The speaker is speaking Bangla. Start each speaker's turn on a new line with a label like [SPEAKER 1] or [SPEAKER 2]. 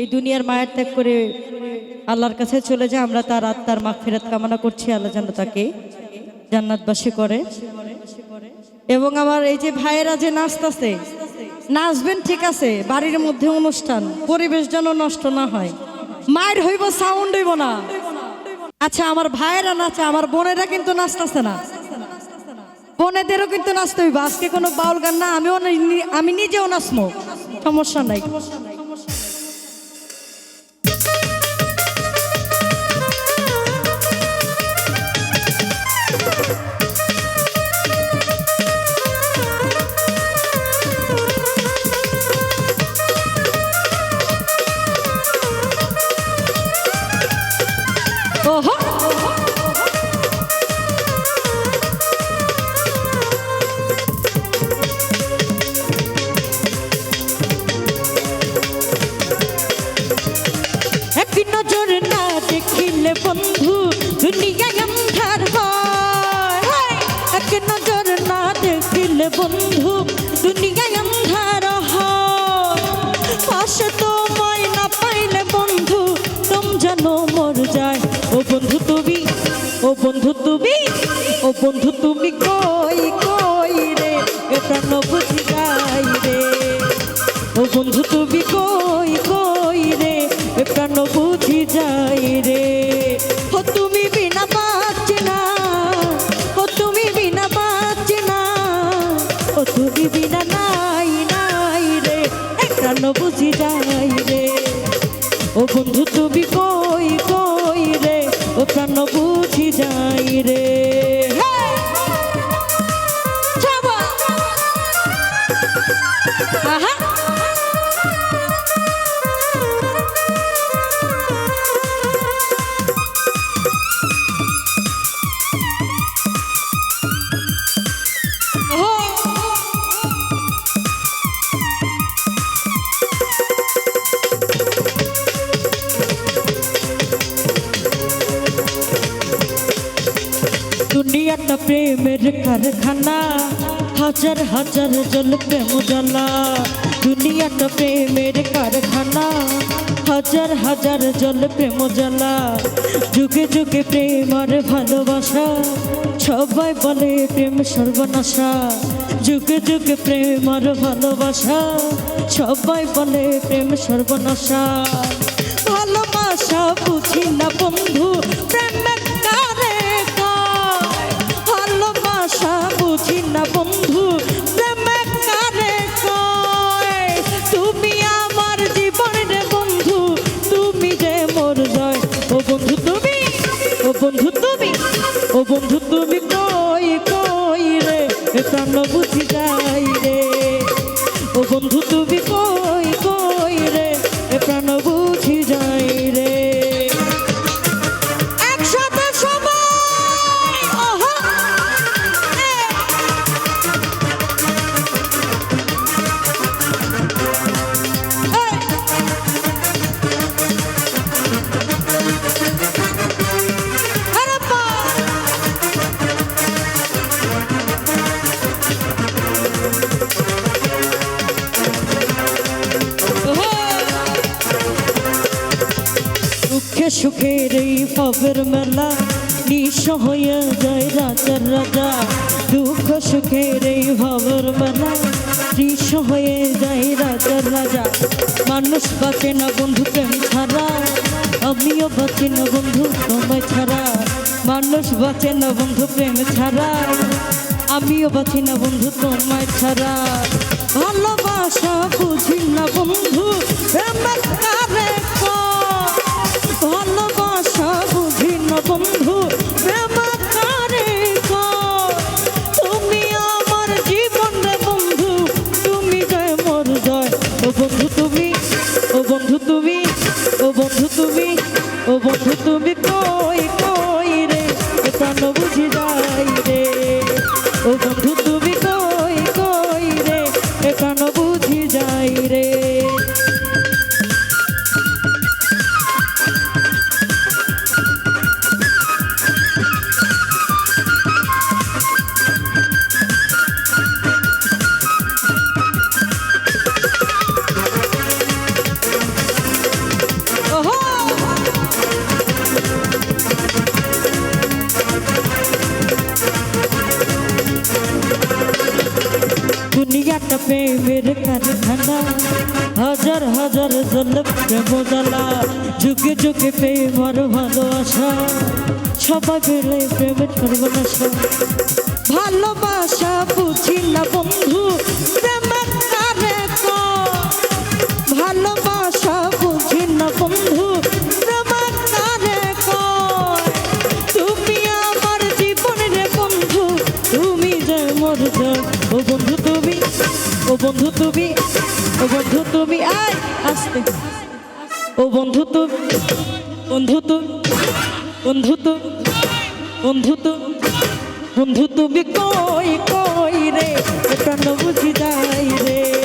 [SPEAKER 1] এই দুনিয়ার মায়ের ত্যাগ করে আল্লাহর কাছে চলে যায়, আমরা তার আত্মার মাগ ফেরত কামনা করছি, আল্লাহ যেন তাকে জান্নাতবাসী করে। এবং আমার এই যে ভাইয়েরা যে নাচতেছে, নাচবেন ঠিক আছে, বাড়ির মধ্যে অনুষ্ঠান, পরিবেশ যেন নষ্ট না হয়। মায়ের হইব সাউন্ড হইব না। আচ্ছা আমার ভাইয়েরা নাচে, আমার বোনেরা কিন্তু নাচতেছে না। বোনেদেরও কিন্তু নাচতে হইব। আজকে কোনো বাউল গান না, আমিও আমি নিজেও নাচবো। সমস্যা নাই। নজর না দেখিলে বন্ধু, দুনিয়ায় অন্ধার হয়। এক নজর না দেখিলে বন্ধু, দুনিয়ায় অন্ধার হয়। পাশে তোমায় না পাইলে বন্ধু, তুম যেন মর যায়। ও বন্ধু তুমি, ও বন্ধু তুমি, ও বন্ধু দুনিয়াটা প্রেমের কারখানা, হাজার হাজার জল প্রেম জ্বালা। দুনিয়াটা প্রেমের কারখানা, হাজার হাজার জল প্রেম জ্বালা। যুগে যুগে প্রেম আর ভালোবাসা, সবাই বলে প্রেম সর্বনাশা। যুগে যুগে প্রেম আর ভালোবাসা, সবাই বলে প্রেম সর্বনাশা। ভালোবাসা বুঝি না বন্ধু প্রেম বন্ধু তুমি ও বন্ধু তুমি সুখের এই পাবের মেলা নিঃস হয়ে যায় রাজার রাজা দুঃখ সুখের এই ভাবের মেলা নিঃস হয়ে যায় রাজার রাজা মানুষ বাঁচে না বন্ধু, প্রেম ছাড়া। আমিও বাঁচি না বন্ধু তোমায় ছাড়া। মানুষ বাঁচে না বন্ধু, প্রেম ছাড়া। আমিও বাঁচি না বন্ধু তোমায় ছাড়া। ভালোবাসা বুঝি না বন্ধু, প্রেম? ভালোবাসা বুঝি না বন্ধু? তুমি আমার জীবন রে বন্ধু, তুমি জয় মোর জয় ও বন্ধু তুমি, ও বন্ধু তুমি, ও বন্ধু তুমি, ও বন্ধু তুমি প্রেমের কারখানা হাজার হাজার জল প্রেম জ্বালা যুগে যুগে প্রেম আর ভালোবাসা সবাই মিলে প্রেমের সর্বনাশা ভালোবাসা বুঝি না বন্ধু বন্ধু তুমি, ও বন্ধু তুমি, আয়, আসতে। ও বন্ধু তুমি বন্ধু তুমি বন্ধু তুমি বন্ধু তুমি বন্ধু তুমি কই কই রে? এটা বুঝি যাই রে।